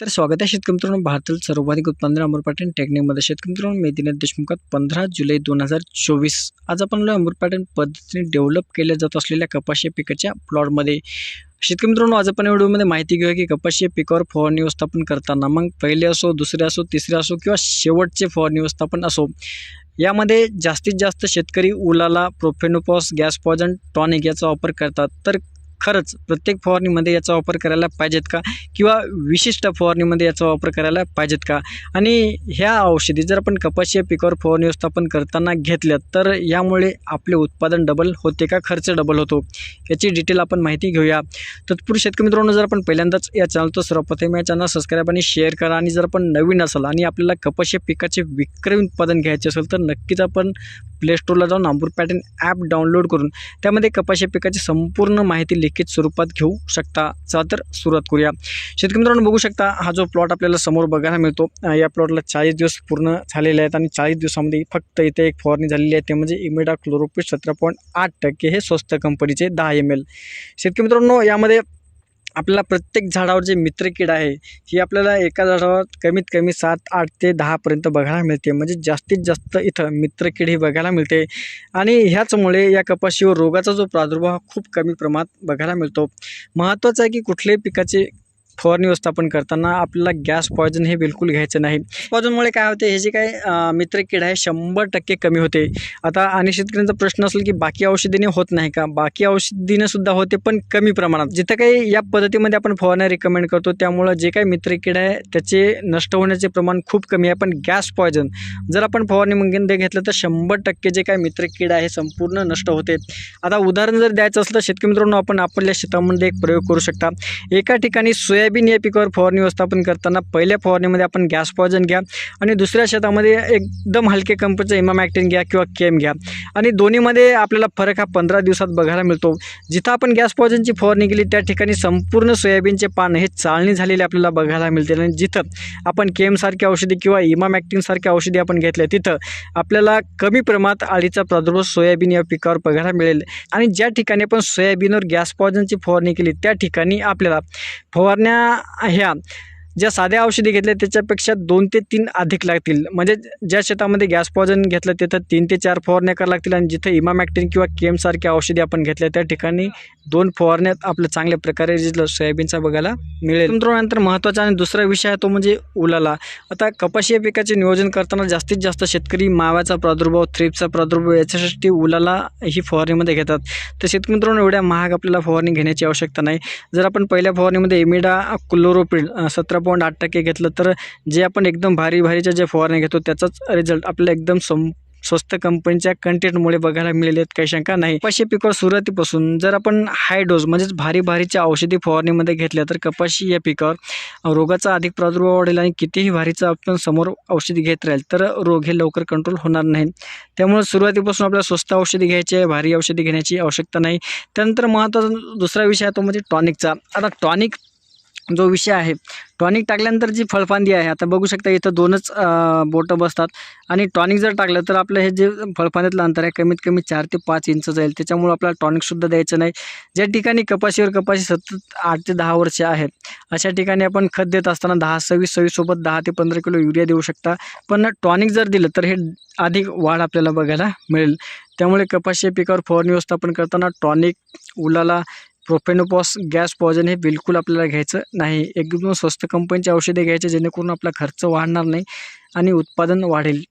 तर स्वागत आहे शेतकरी मित्रांनो. भारतातील सर्वाधिक उत्पादन अमर पाटण टेक्निकमध्ये शेतकरी मित्रांनो मी दिनेश देशमुखात पंधरा जुलै दोन हजार चोवीस. आज आपण अमर पाटण पद्धतीने डेव्हलप केल्या जात असलेल्या कपाशी पिकाच्या प्लॉटमध्ये शेतकरी मित्रांनो आज आपण व्हिडिओमध्ये माहिती घेऊया की कपाशी पिकावर फवारणी व्यवस्थापन करताना मग पहिले असो दुसरे असो तिसरे असो किंवा शेवटचे फवारणी व्यवस्थापन असो यामध्ये जास्तीत जास्त शेतकरी उलाला प्रोफेनोपॉस गॅस पॉजन टॉनिक याचा वापर करतात. तर खरंच प्रत्येक फवारणीमध्ये याचा वापर करायला पाहिजेत का? किंवा विशिष्ट फवारणीमध्ये याचा वापर करायला पाहिजेत का? आणि ह्या औषधी जर आपण कपाशी या पिकावर फवारणी व्यवस्थापन करताना घेतल्या तर यामुळे आपले उत्पादन डबल होते का? खर्च डबल होतो? याची डिटेल आपण माहिती घेऊया. तत्पूर्वी शेतकरी मित्रांनो जर आपण पहिल्यांदाच या चॅनलचं सर्वप्रथम या चॅनल सबस्क्राईब आणि शेअर करा आणि जर आपण नवीन असाल आणि आपल्याला कपाशी पिकाचे विक्रमी उत्पादन घ्यायचे असेल तर नक्कीच आपण प्ले स्टोरला जाऊन आंबूर पॅटर्न ॲप डाउनलोड करून त्यामध्ये कपाशी पिकाची संपूर्ण माहिती लिखित स्वरूपात घेऊ शकता. चला तर सुरुवात करूया. शेतकरी मित्रांनो बघू शकता हा जो प्लॉट आपल्याला समोर बघायला मिळतो या प्लॉटला चाळीस दिवस पूर्ण झालेले आहेत आणि चाळीस दिवसामध्ये फक्त इथे एक फवारणी झालेली आहे. ते म्हणजे इमेडा क्लोरोपिट सतरा पॉईंट आठ टक्के हे स्वस्त कंपनीचे दहा एम एल शेतकरी मित्रांनो यामध्ये आपल्याला प्रत्येक झाडावर जे मित्रकीड आहे ही आपल्याला एका झाडावर कमीत कमी सात आठ ते दहापर्यंत बघायला मिळते. म्हणजे जास्तीत जास्त इथं मित्रकीड ही बघायला मिळते. आणि ह्याचमुळे या कपाशीवर रोगाचा जो प्रादुर्भाव खूप कमी प्रमाणात बघायला मिळतो. महत्त्वाचं आहे की कुठल्याही पिकाचे फवारणी व्यवस्थापन करताना आपल्याला गॅस पॉयझन हे बिलकुल घ्यायचं नाही. पॉयझनमुळे काय होते हे जे काय मित्र मित्रकीड आहे शंभर टक्के कमी होते. आता आणि शेतकऱ्यांचा प्रश्न असेल की बाकी औषधीने होत नाही का? बाकी औषधीने सुद्धा होते पण कमी प्रमाणात. जिथं काही या पद्धतीमध्ये आपण फवारण्या रिकमेंड करतो त्यामुळं जे काही मित्रकीड आहे त्याचे नष्ट होण्याचे प्रमाण खूप कमी आहे. पण गॅस पॉयझन जर आपण फवारणी मध्ये घेतलं तर शंभर टक्के जे मित्र मित्रकीड आहे संपूर्ण नष्ट होते. आता उदाहरण जर द्यायचं असलं तर शेतकरी मित्रांनो आपण आपल्या शेतामध्ये एक प्रयोग करू शकता. एका ठिकाणी सोयाबीन या पिकावर फवारणी व्यवस्थापन करताना पहिल्या फवारणीमध्ये आपण गॅस पॉयझन घ्या आणि दुसऱ्या शेतामध्ये एकदम हलके कंपनीचं इमामॅक्टिन घ्या किंवा केम घ्या. आणि दोन्हीमध्ये आपल्याला फरक हा पंधरा दिवसात बघायला मिळतो. जिथं आपण गॅस पॉयझनची फवारणी केली त्या ठिकाणी संपूर्ण सोयाबीनचे पान हे चालणी झालेले आपल्याला बघायला मिळतील. आणि जिथं आपण केमसारख्या औषधी किंवा इमामॅक्टिनसारख्या औषधी आपण घेतल्या तिथं आपल्याला कमी प्रमाणात अळीचा प्रादुर्भाव सोयाबीन या पिकावर बघायला मिळेल. आणि ज्या ठिकाणी आपण सोयाबीनवर गॅस पॉयझनची फवारणी केली त्या ठिकाणी आपल्याला फवारण्या ह्या ज्या साध्या औषधी घेतल्या त्याच्यापेक्षा दोन ते तीन अधिक लागतील. म्हणजे ज्या शेतामध्ये गॅस पॉयझन घेतलं तिथं तीन ते चार फवारण्या करायला लागतील आणि जिथं इमामॅक्टिन किंवा केमसारख्या औषधी आपण घेतल्या त्या ठिकाणी दोन फवारण्यात आपलं चांगल्या प्रकारे रिझल्ट सोयाबीनचा बघायला मिळेल. मित्रांनंतर महत्त्वाचा आणि दुसरा विषय आहे तो म्हणजे उलाला. आता कपाशी या पिकाचे नियोजन करताना जास्तीत जास्त शेतकरी माव्याचा प्रादुर्भाव थ्रिपचा प्रादुर्भाव याच्यासाठी उलाला ही फवारणीमध्ये घेतात. तर शेतकरी मित्रांनो एवढ्या महाग आपल्याला फवारणी घेण्याची आवश्यकता नाही. जर आपण पहिल्या फवारणीमध्ये एमिडा क्लोरोपिड सतरा पॉईंट आठ टक्के घेतलं तर जे आपण एकदम भारी भारीच्या ज्या फवारण्या घेतो त्याचाच रिझल्ट आपल्याला एकदम सम स्वस्त कंपनीच्या कंटेंटमुळे बघायला मिळाले आहेत काही शंका नाही. कपाशी पिकावर सुरुवातीपासून जर आपण हाय डोस म्हणजेच भारी भारीच्या औषधी फवारणीमध्ये घेतल्या तर कपाशी या पिकावर रोगाचा अधिक प्रादुर्भाव वाढेल आणि कितीही भारीचं आपण समोर औषधी घेत राहील तर रोग हे लवकर कंट्रोल होणार नाही. त्यामुळे सुरुवातीपासून आपल्याला स्वस्त औषधी घ्यायची आहे भारी औषधी घेण्याची आवश्यकता नाही. त्यानंतर महत्त्वाचा दुसरा विषय आहे तो म्हणजे टॉनिकचा आता टॉनिक जो विषय आहे. टॉनिक टाकल्यानंतर जी फळफांदी आहे आता बघू शकता इथं दोनच बोटं बसतात. आणि टॉनिक जर टाकलं तर आपलं हे जे फळफांद्यातलं अंतर आहे कमीत कमी चार ते पाच इंच जाईल. त्याच्यामुळे आपल्याला टॉनिकसुद्धा द्यायचं नाही. ज्या ठिकाणी कपाशीवर कपाशी सतत आठ ते दहा वर्ष आहे अशा ठिकाणी आपण खत देत असताना दहा सव्वीस सव्वीससोबत दहा ते पंधरा किलो युरिया देऊ शकता. पण टॉनिक जर दिलं तर हे अधिक वाढ आपल्याला बघायला मिळेल. त्यामुळे कपाशी पिकावर फवारणी व्यवस्थापन करताना टॉनिक उलाला प्रोफेनोपॉस गॅस पॉयझन हे बिलकुल आपल्याला घ्यायचं नाही. एकदम स्वस्त कंपनीची औषधे घ्यायचे जेणेकरून आपला खर्च वाढणार नाही आणि उत्पादन वाढेल.